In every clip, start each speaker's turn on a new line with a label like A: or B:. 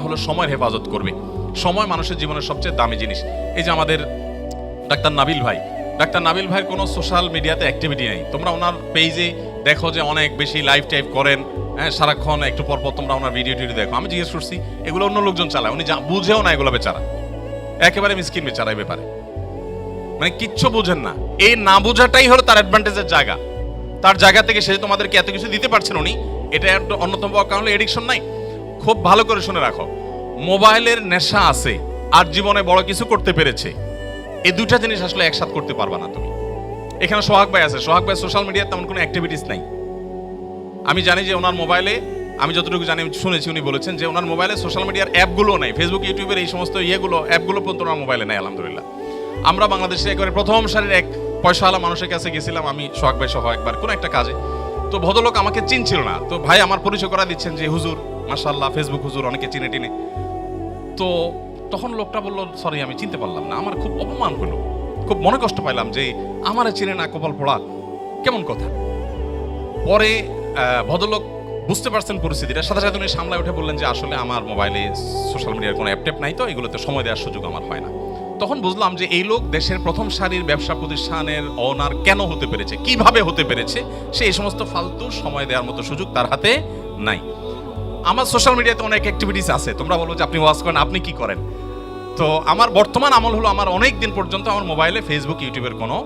A: হলো সময়ের হেফাজত করবে। সময় মানুষের জীবনের সবচেয়ে দামি জিনিস। এই যে আমাদের ডাক্তার নাবিল ভাই। ডাক্তার নাবিল ভাইয়ের কোনো সোশ্যাল মিডিয়াতে অ্যাক্টিভিটি নেই। তোমরা ওনার পেজে দেখো যে অনেক বেশি লাইভ টাইপ করেন। হ্যাঁ সারাক্ষণ একটু পর পর তোমরা ওনার ভিডিও টিডিও দেখো। আমি জিজ্ঞেস করছি, এগুলো অন্য লোকজন চালায়? উনি বুঝেও না এগুলো বেচারা। একেবারে মিসকিন বেচারা এই ব্যাপারে। মানে কিচ্ছু বোঝেন না। এই না বোঝাটাই হলো তার অ্যাডভান্টেজের জায়গা। তার জায়গা থেকে সে তোমাদেরকে এত কিছু দিতে পারছেন উনি। এটা অন্যতম কারণ এডিকশন নাই। খুব ভালো করে শুনে রাখো। মোবাইলের নেশা আছে, আর জীবনে বড় কিছু করতে পেরেছে। এই দুইটা জিনিস আসলে একসাথ করতে পারবা না তুমি। এখানে সোহাগ ভাই আছে। সোহাগ ভাই সোশ্যাল মিডিয়ায় তেমন কোনো অ্যাক্টিভিটিস নাই। আমি জানি যে ওনার মোবাইলে, আমি যতটুকু জানি, শুনেছি উনি বলেছেন যে ওনার মোবাইলে সোশ্যাল মিডিয়ার অ্যাপগুলো নাই। ফেসবুক ইউটিউবের এই সমস্ত ইয়েগুলো অ্যাপগুলো পর্যন্ত ওনার মোবাইলে নাই, আলহামদুলিল্লাহ। আমরা বাংলাদেশে একবারে প্রথম সারির এক পয়সাওয়ালা মানুষের কাছে গেছিলাম আমি, সোহাগ ভাই সহ একবার, কোনো একটা কাজে। তো ভদ্রলোক আমাকে চিনছিল না। তো ভাই আমার পরিচয় করা দিচ্ছেন যে, হুজুর মাশাল্লাহ ফেসবুক হুজুর, অনেকে চিনে টিনে। তো তখন লোকটা বলল, সরি, আমি চিনতে পারলাম না। আমার খুব অপমান হলো। খুব মনে কষ্ট পাইলাম যে, আমারে চিনে না কপাল পড়া কেমন কথা? পরে ভদ্রলোক বুঝতে পারছেন পরিস্থিতিটা। সাথে সাথে উনি সামলায় উঠে বললেন যে, আসলে আমার মোবাইলে সোশ্যাল মিডিয়ার কোনো অ্যাপ ট্যাপ নাই তো। এগুলোতে সময় দেওয়ার সুযোগ আমার হয় না। তখন বুঝলাম যে এই লোক দেশের প্রথম সারির ব্যবসা প্রতিষ্ঠানের অনার কেন হতে পেরেছে? কীভাবে হতে পেরেছে? সে এই সমস্ত ফালতু সময় দেওয়ার মতো সুযোগ তার হাতে নাই। আমার সোশ্যাল মিডিয়াতে অনেক অ্যাক্টিভিটিস আছে। তোমরা বলো যে আপনি ওয়াজ করেন, আপনি কি করেন? তো আমার বর্তমান আমল হলো আমার অনেক দিন পর্যন্ত আমার মোবাইলে ফেসবুক ইউটিউবের কোনো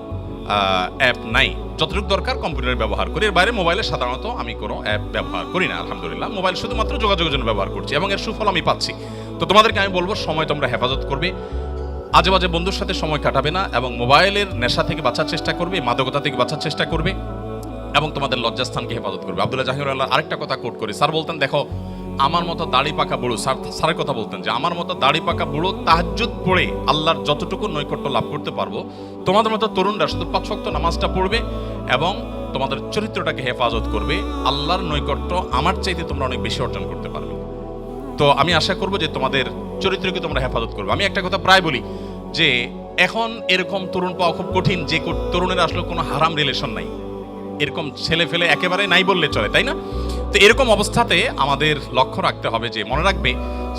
A: অ্যাপ নাই। যতটুকু দরকার কম্পিউটার ব্যবহার করি। এর বাইরে মোবাইলে সাধারণত আমি কোনো অ্যাপ ব্যবহার করি না, আলহামদুলিল্লাহ। মোবাইল শুধুমাত্র যোগাযোগের জন্য ব্যবহার করছি এবং এর সুফল আমি পাচ্ছি। তো তোমাদেরকে আমি বলব, সময় তোমরা হেফাজত করবে। আজে বাজে বন্ধুর সাথে সময় কাটাবে না এবং মোবাইলের নেশা থেকে বাঁচার চেষ্টা করবে, মাদকতা থেকে বাঁচার চেষ্টা করবে এবং তোমাদের লজ্জাস্থানকে হেফাজত করবে। আব্দুল্লাহ জাহির আল্লাহ আরেকটা কথা কোট করি। স্যার বলতেন, দেখো, আমার মতো দাড়ি পাকা বুড়ো স্যার, স্যারের কথা বলতেন যে, আমার মতো দাড়ি পাকা বুড়ো তাহাজ্জুদ পড়ে আল্লাহর যতটুকু নৈকট্য লাভ করতে পারব, তোমাদের মতো তরুণরা শুধু পাঁচ ওয়াক্ত নামাজটা পড়বে এবং তোমাদের চরিত্রটাকে হেফাজত করবে, আল্লাহর নৈকট্য আমার চাইতে তোমরা অনেক বেশি অর্জন করতে পারবে। তো আমি আশা করব যে তোমাদের চরিত্রকে তোমরা হেফাজত করবে। আমি একটা কথা প্রায় বলি যে এখন এরকম তরুণ পাওয়া খুব কঠিন, যে তরুণের আসলে কোনো হারাম রিলেশন নাই। এরকম ছেলে ফেলে একেবারে নাই বললে চলে, তাই না? তো এরকম অবস্থাতে আমাদের লক্ষ্য রাখতে হবে যে, মনে রাখবে,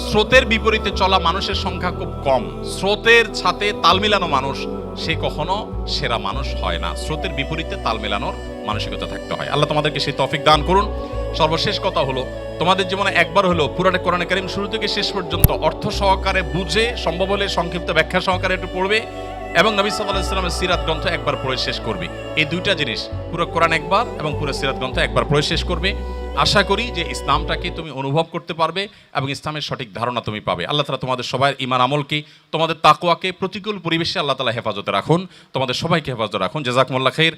A: স্রোতের বিপরীতে চলা মানুষের সংখ্যা খুব কম। স্রোতের ছাতে তাল মিলানো মানুষ, সে কখনো সেরা মানুষ হয় না। স্রোতের বিপরীতে তাল মেলানোর মানসিকতা থাকতে হয়। আল্লাহ তোমাদেরকে সেই তফিক দান করুন। সর্বশেষ কথা হলো, তোমাদের জীবনে একবার হলো পুরাটা কোরআনে কারিম শুরু থেকে শেষ পর্যন্ত অর্থ সহকারে বুঝে, সম্ভব হলে সংক্ষিপ্ত ব্যাখ্যা সহকারে একটু পড়বে এবং নবী সাল্লাহ ইসলামের সিরাত গ্রন্থ একবার পড়ে শেষ করবে। এই দুইটা জিনিস, পুরো কোরআন একবার এবং পুরো সিরাত গ্রন্থ একবার পড়ে শেষ করবে। আশা করি যে ইসলামটাকে তুমি অনুভব করতে পারবে এবং ইসলামের সঠিক ধারণা তুমি পাবে। আল্লাহ তালা তোমাদের সবাই ইমান আমলকে, তোমাদের তাকুয়াকে প্রতিকূল পরিবেশে আল্লাহ তালা হেফাজতে রাখুন। তোমাদের সবাইকে হেফাজতে রাখুন। জেজাকমুল্লা খের